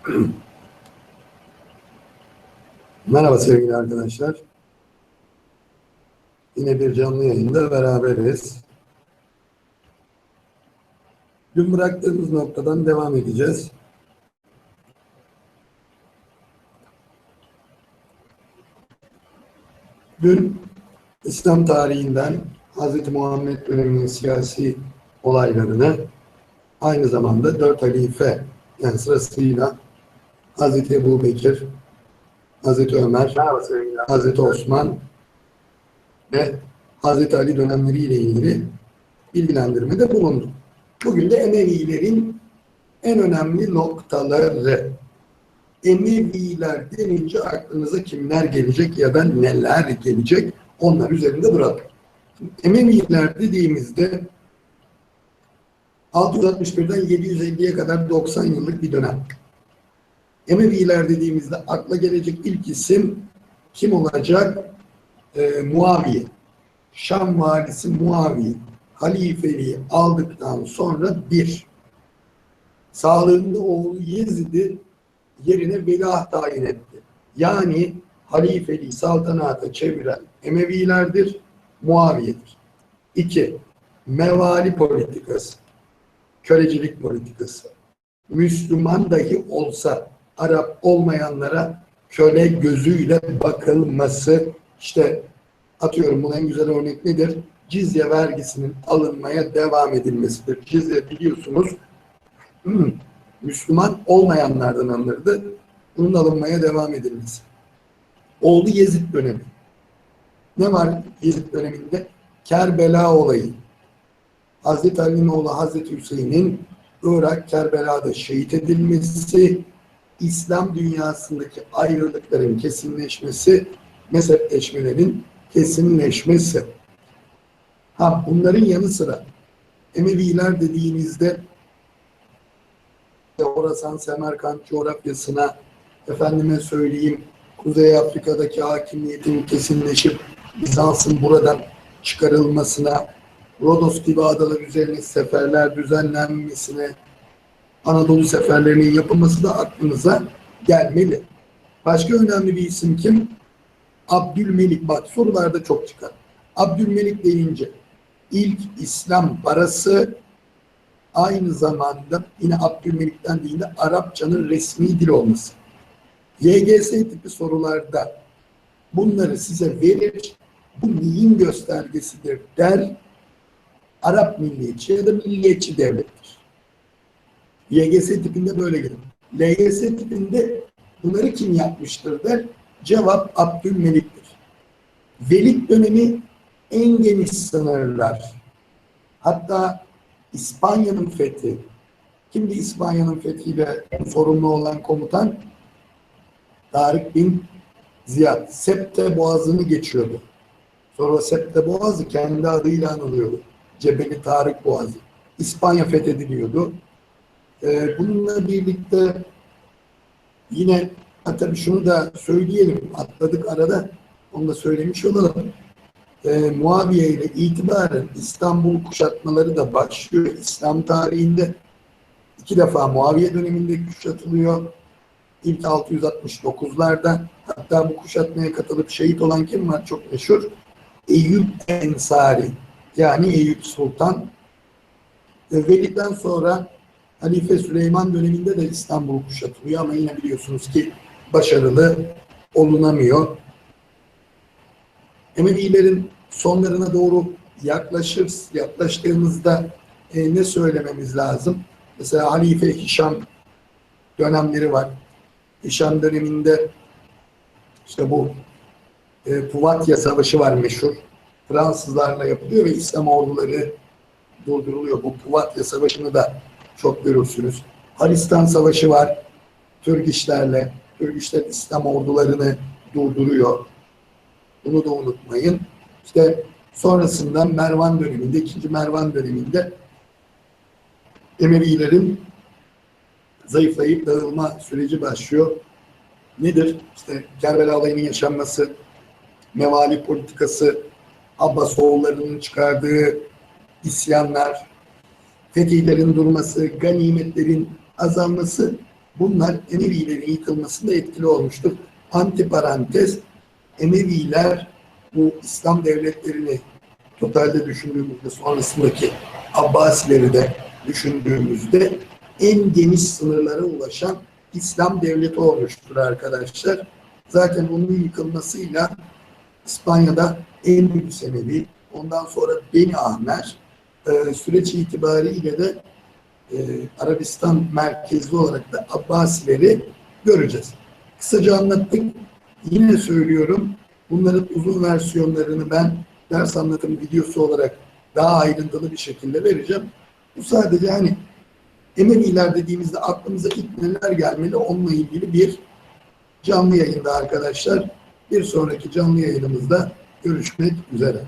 Merhaba sevgili arkadaşlar. Yine bir canlı yayında beraberiz. Dün bıraktığımız noktadan devam edeceğiz. Dün İslam tarihinden Hz. Muhammed döneminin siyasi olaylarını aynı zamanda dört halife yani sırasıyla Hz. Ebu Bekir, Hz. Ömer, Hz. Osman ve Hz. Ali dönemleriyle ilgili bilgilendirmede bulundum. Bugün de Emevilerin en önemli noktaları. Emeviler denince aklınıza kimler gelecek ya da neler gelecek onlar üzerinde duralım. Emeviler dediğimizde 661'den 750'ye kadar 90 yıllık bir dönem. Emeviler dediğimizde akla gelecek ilk isim kim olacak? Ee, Muaviye. Şam valisi Muaviye. Halifeliği aldıktan sonra bir. Sağlığında oğlu Yezid'i yerine veliaht tayin etti. Yani halifeliği saltanata çeviren Emevilerdir, Muaviye'dir. İki, mevali politikası, kölecilik politikası. Müslüman dahi olsa Arap olmayanlara köle gözüyle bakılması işte atıyorum bunun en güzel örnek nedir? Cizye vergisinin alınmaya devam edilmesidir. Cizye biliyorsunuz hmm, Müslüman olmayanlardan alınırdı. Bunun alınmaya devam edilmesi. Oğlu Yezid dönemi. Ne var Yezid döneminde? Kerbela olayı. Hazreti Ali'nin oğlu Hazreti Hüseyin'in Irak Kerbela'da şehit edilmesi, İslam dünyasındaki ayrılıkların kesinleşmesi, mezhepleşmelerin kesinleşmesi. Ha bunların yanı sıra Emeviler dediğinizde Horasan Semerkant coğrafyasına efendime söyleyeyim Kuzey Afrika'daki hakimiyetin kesinleşip Bizans'ın buradan çıkarılmasına, Rodos gibi adalar üzerine seferler düzenlenmesine, Anadolu seferlerinin yapılması da aklınıza gelmeli. Başka önemli bir isim kim? Abdülmelik. Bak sorularda çok çıkar. Abdülmelik deyince ilk İslam parası aynı zamanda yine Abdülmelik'ten değil de Arapçanın resmi dil olması. YGS tipi sorularda bunları size verir. Bu neyin göstergesidir der. Arap milliyetçi ya da milliyetçi devlettir. YGS tipinde böyle gelir. LGS tipinde bunları kim yapmıştır der. Cevap Abdülmelik'tir. Velid dönemi en geniş sınırlar. Hatta İspanya'nın fethi. Kimdi İspanya'nın fethiyle sorumlu olan komutan? Tarık bin Ziyad. Septe Boğazı'nı geçiyordu. Sonra Septe Boğazı kendi adıyla anılıyordu. Cebeli Tarık Boğazı. İspanya fethediliyordu. Ee, bununla birlikte yine ha, tabii şunu da söyleyelim. Atladık arada. Onu da söylemiş olalım. Ee, Muaviye ile itibaren İstanbul kuşatmaları da başlıyor. İslam tarihinde iki defa Muaviye döneminde kuşatılıyor. İlk 669'larda hatta bu kuşatmaya katılıp şehit olan kim var? Çok meşhur. Eyüp Ensari yani Eyüp Sultan. Ve Velid'den sonra Halife Süleyman döneminde de İstanbul kuşatılıyor ama yine biliyorsunuz ki başarılı olunamıyor. Emevilerin sonlarına doğru yaklaşır, yaklaştığımızda e, ne söylememiz lazım? Mesela Halife Hişam dönemleri var. Hişam döneminde işte bu e, Puvatya Savaşı var meşhur. Fransızlarla yapılıyor ve İslam orduları durduruluyor. Bu Puvatya Savaşı'nı da çok görürsünüz. Haristan Savaşı var. Türk işlerle. Türk işler İslam ordularını durduruyor. Bunu da unutmayın. İşte sonrasından Mervan döneminde, ikinci Mervan döneminde Emevilerin zayıflayıp dağılma süreci başlıyor. Nedir? İşte Kerbela olayının yaşanması, mevali politikası, Abbasoğullarının çıkardığı isyanlar, fetihlerin durması, ganimetlerin azalması bunlar Emevilerin yıkılmasında etkili olmuştur. Antiparantez Emeviler bu İslam devletlerini totalde düşündüğümüzde sonrasındaki Abbasileri de düşündüğümüzde en geniş sınırlara ulaşan İslam devleti olmuştur arkadaşlar. Zaten onun yıkılmasıyla İspanya'da en büyük Emevi, ondan sonra Beni Ahmer, e, süreç itibariyle de e, Arabistan merkezli olarak da Abbasileri göreceğiz. Kısaca anlattık. Yine söylüyorum, bunların uzun versiyonlarını ben ders anlatım videosu olarak daha ayrıntılı bir şekilde vereceğim. Bu sadece hani Emeviler dediğimizde aklımıza ilk neler gelmeli onunla ilgili bir canlı yayında arkadaşlar. Bir sonraki canlı yayınımızda görüşmek üzere.